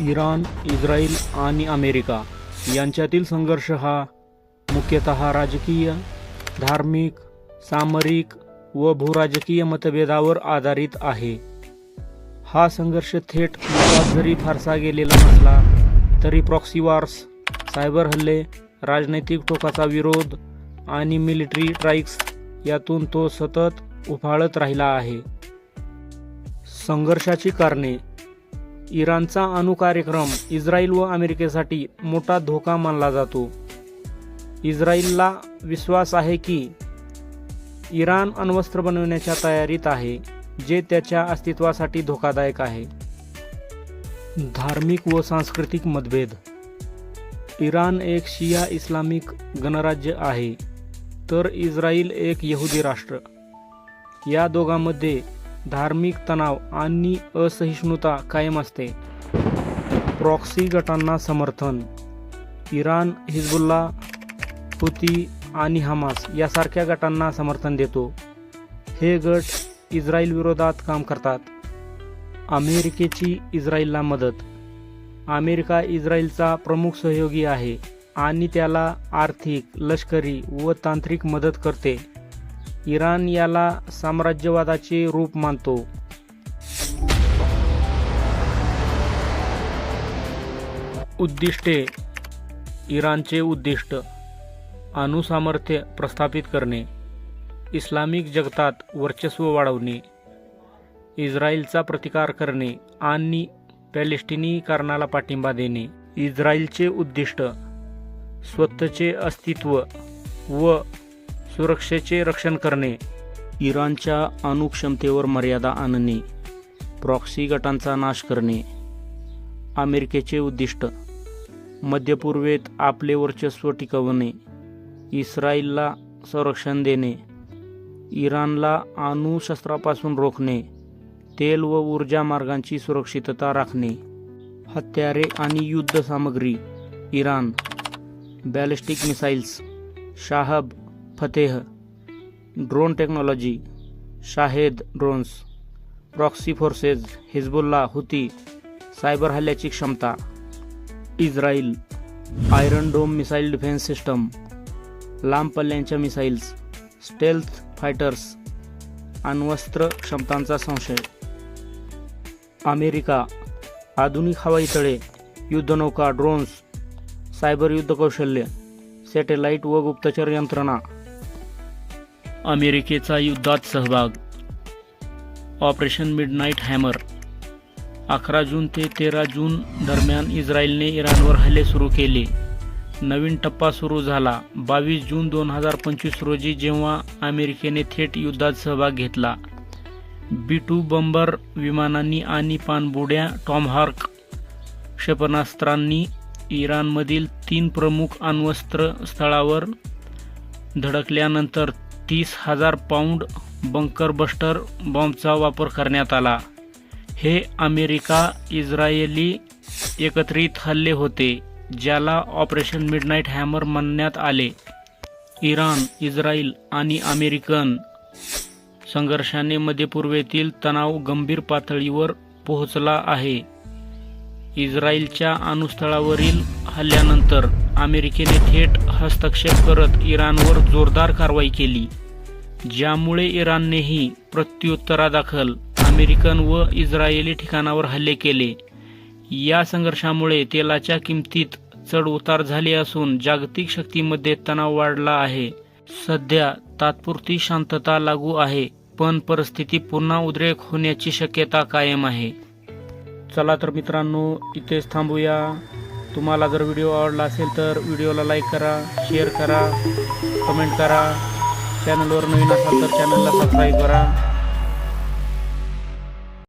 Iran Israel आणि America यांच्यातील संघर्ष हा मुख्यतः राजकीय धार्मिक सामरिक व भूराजकीय मतभेदावर आधारित आहे. हा संघर्ष थेट युद्धात जरी फारसा गेलेला नसला तरी प्रॉक्सी वॉर्स सायबर हल्ले राजनैतिक टोकाचा विरोध आणि मिलिटरी स्ट्राईक्स यातून तो सतत उफाळत राहिला आहे. संघर्षाची कारणे इराणचा अणुकार्यक्रम इस्रायल व अमेरिकेसाठी मोठा धोका मानला जातो. इस्रायलला विश्वास आहे की इराण अण्वस्त्र बनवण्याच्या तयारीत आहे जे त्याच्या अस्तित्वासाठी धोकादायक आहे. धार्मिक व सांस्कृतिक मतभेद. इराण एक शिया इस्लामिक गणराज्य आहे तर इस्रायल एक यहुदी राष्ट्र. या दोघांमध्ये धार्मिक तणाव आणि असहिष्णुता कायम असते. प्रॉक्सी गटांना समर्थन. इराण हिजबुल्ला हुती आणि हमास यासारख्या गटांना समर्थन देतो. हे गट इस्रायल विरोधात काम करतात. अमेरिकेची इस्रायलला मदत. अमेरिका इस्रायलचा प्रमुख सहयोगी आहे आणि त्याला आर्थिक लष्करी व तांत्रिक मदत करते. इराण याला साम्राज्यवादाचे रूप मानतो. उद्दिष्टे. इराणचे उद्दिष्ट. अणुसामर्थ्य प्रस्थापित करणे. इस्लामिक जगतात वर्चस्व वाढवणे. इस्रायलचा प्रतिकार करणे आणि पॅलेस्टिनीकरणाला पाठिंबा देणे. इस्रायलचे उद्दिष्ट. स्वतःचे अस्तित्व व सुरक्षेचे रक्षण करणे. इराणच्या अणुक्षमतेवर मर्यादा आणणे. प्रॉक्सी गटांचा नाश करणे. अमेरिकेचे उद्दिष्ट. मध्यपूर्वेत आपले वर्चस्व टिकवणे. इस्रायलला संरक्षण देणे. इराणला अणुशस्त्रापासून रोखणे. तेल व ऊर्जा मार्गांची सुरक्षितता राखणे. हत्यारे आणि युद्ध सामग्री. Iran. Ballistic missiles. Shahab Fateh drone technology Shahed drones proxy forces Hezbollah Houthi cyber हल्ल्याची क्षमता Israel Iron Dome missile defence system लांब पल्ल्यांच्या मिसाईल्स स्टेल्थ फायटर्स अण्वस्त्र क्षमतांचा संशय. अमेरिका आधुनिक हवाई तळे युद्धनौका ड्रोन्स सायबर युद्ध कौशल्य सॅटेलाईट व गुप्तचर यंत्रणा. अमेरिकेचा युद्धात सहभाग. Operation midnight hammer. अकरा जून ते तेरा जून दरम्यान इस्रायलने इराणवर हल्ले सुरू केले. नवीन टप्पा सुरू झाला. बावीस जून दोन हजार पंचवीस रोजी जेव्हा अमेरिकेने थेट युद्धात सहभाग घेतला. बी टू बंबर विमानांनी आणि पाणबुड्या टॉमहार्क क्षेपणास्त्रांनी इराणमधील तीन प्रमुख अण्वस्त्र स्थळावर धडकल्यानंतर तीस हजार पाऊंड बंकर बस्टर बॉम्बचा वापर करण्यात आला. हे अमेरिका इस्रायली एकत्रित हल्ले होते ज्याला ऑपरेशन मिडनाईट हॅमर म्हणण्यात आले. इराण इस्रायल आणि अमेरिकन संघर्षाने मध्यपूर्वेतील तणाव गंभीर पातळीवर पोहोचला आहे. इस्रायलच्या अणुस्थळावरील हल्ल्यानंतर अमेरिकेने थेट हस्तक्षेप करत इराणवर जोरदार कारवाई केली ज्यामुळे इराणनेही प्रत्युत्तरादाखल अमेरिकन व इस्रायली ठिकाणावर हल्ले केले. या संघर्षामुळे तेलाच्या किमतीत चढउतार झाले असून जागतिक शक्तीमध्ये तणाव वाढला आहे. सध्या तात्पुरती शांतता लागू आहे पण परिस्थिती पुन्हा उद्रेक होण्याची शक्यता कायम आहे. चला तर मित्रांनो इथेच थांबूया. तुम्हाला जर व्हिडिओ आवडला असेल तर व्हिडिओला लाईक करा शेअर करा कमेंट करा. चॅनलवर नवीन असाल तर चॅनलला सबस्क्राईब करा.